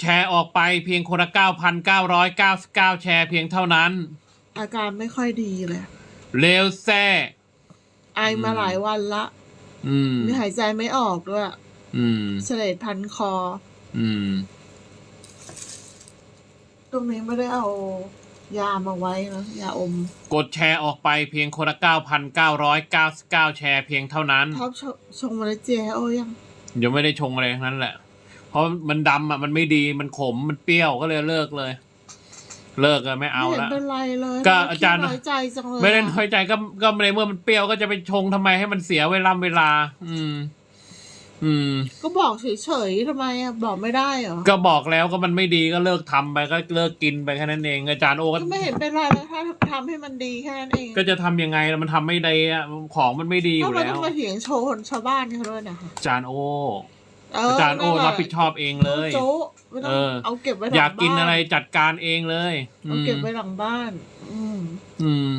แชร์ออกไปเพียงคนละ 9,999 แชร์เพียงเท่านั้น อาการไม่ค่อยดีเลยเลวแซ่ไอมาหลายวันละอืมมีหายใจไม่ออกด้วยอืมเสลดพันคอ อืม ตรงนี้ไม่ได้เอายามาไว้นะยาอม กดแชร์ออกไปเพียงคนละ 9,999 แชร์เพียงเท่านั้นท็อปชชงมาแล้วเจโอยังเดี๋ยวไม่ได้ชงอะไรทั้งนั้นแหละ เพราะมันดำอะมันไม่ดีมันขมมันเปรี้ยวก็เลยเลิกเลย เลิกเลยไม่เอาไม่เห็นละเป็นไรเลยก็น่อาจารย์ขี้น้อยใจจังเลยไม่ได้อะน้อยใจก็ก็ในเมื่อมันเปรี้ยวก็จะไปชงทำไมให้มันเสียเวลาเวลา อืม อืม ก็บอกเฉยๆทำไมอะบอกไม่ได้เหรอก็บอกแล้วก็มันไม่ดีก็เลิกทำไปก็เลิกกินไปแค่นั้นเองอาจารย์โอก็ก็ไม่เห็นเป็นไรเลยถ้าทำให้มันดีแค่นั้นเองก็จะทำยังไงล่ะมันทำไม่ได้อะของมันไม่ดีอทำยู่ไมแล้ต้อว งมาเถียงโชว์คนชาวบ้านเขาด้วยนะคะอาจารย์โอเอาจารย์โอนั่นแหละรับผิดชอบเองเลยโจ๊ะไม่ต้องเออเอาเก็บไว้หลังอยากกินบ้อะไรจัดการเองเลยเอาเก็บไว้หลังบ้าน อืม อืม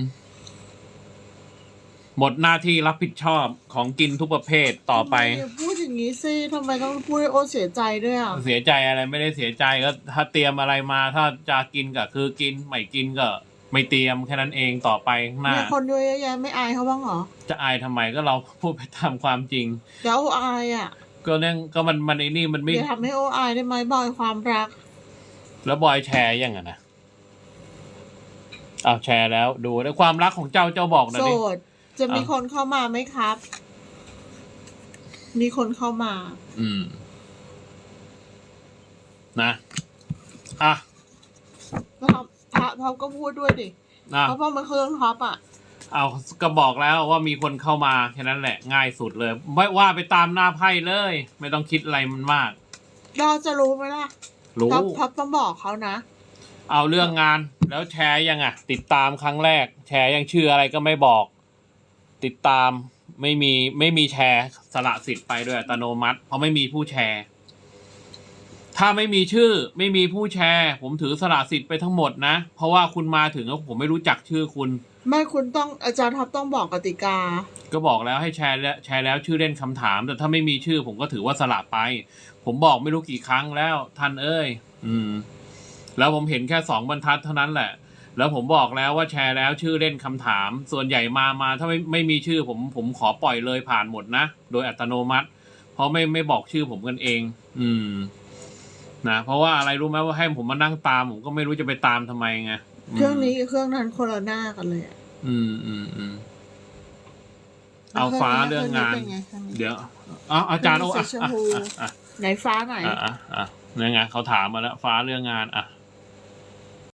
หมดหน้าที่รับผิดชอบของกินทุกประเภทต่อไปทำมย่าพูดอย่างนี้สิทำไมต้องพูดให้โอเสียใจด้วยอะเสียใจอะไรไม่ได้เสียใจก็ถ้าเตรียมอะไรมา ถ้าจะกินก็คือกินไม่กินก็ ไม่เตรียมแค่นั้นเองต่อไปข้างหน้ามีคนเยอะแยะไม่อายเขาบ้างเหรอจะอายทำไมก็เราพูดไปตามความจริงเดี๋ยวโออายอะ ก็เนื่องก็มันมันไอ้นี่มันไม่ อย่าทำให้โออายได้ไหมบอยความรัก แล้วบอยแชร์ยังอะนะเอาวแชร์แล้วดูแล้วความรักของเจ้าเจ้าบอกหนะโสดิด จะมีอะคนเข้ามาไหมครับ มีคนเข้ามา อืม นะอะท็อปท็อปท็อปก็พูดด้วยดิ อะเพราะว่ามันคือเรื่องท็อปอะ เอาก็บอกแล้วว่ามีคนเข้ามาแค่นั้นแหละง่ายสุดเลย ไม่ว่าไปตามหน้าไพ่เลย ไม่ต้องคิดอะไรมันมาก เราจะรู้ไหมล่ะรู้ท็อปท็อปต้องบอกเขานะ เอาเรื่องงานแล้วแชร์ยังอะ ติดตามครั้งแรก แชร์ยังชื่ออะไรก็ไม่บอก ติดตามไม่มีไม่มีแชร์สละสิทธิ์ไปด้วยอัตโนมัติ เพราะไม่มีผู้แชร์ ถ้าไม่มีชื่อไม่มีผู้แชร์ ผมถือสละสิทธิ์ไปทั้งหมดนะ เพราะว่าคุณมาถึงแล้วผมไม่รู้จักชื่อคุณ ไม่คุณต้องอาจารย์ท็อปต้องบอกกติกา ก็บอกแล้วให้แชร์แล้วแชร์แล้วชื่อเล่นคำถาม แต่ถ้าไม่มีชื่อผมก็ถือว่าสละไป ผมบอกไม่รู้กี่ครั้งแล้วท่านเอ้ย อืม แล้วผมเห็นแค่สองบรรทัดเท่านั้นแหละ แล้วผมบอกแล้วว่าแชร์แล้วชื่อเล่นคำถาม ส่วนใหญ่มามาถ้าไม่ไม่มีชื่อ ผมผมขอปล่อยเลยผ่านหมดนะโดยอัตโนมัติ เพราะไม่ไม่บอกชื่อผมกันเอง อืม นะเพราะว่าอะไรรู้ไหมว่าให้ผมมานั่งตาม ผมก็ไม่รู้จะไปตามทำไมไง เครื่องนี้กับเครื่องนั้นคนละหน้ากันเลยอะอืมอืมอืมเอาฟ้าเรื่องงานคนี้ป็ไครื่องนี้เดี๋ยวอ๋ออาจารย์โอ้สีอะชมอะพูอะอะไหนฟ้าไหนอะอะอะเนี่ยไงเขาถามมาแล้ว ฟ้าเรื่องงานอะ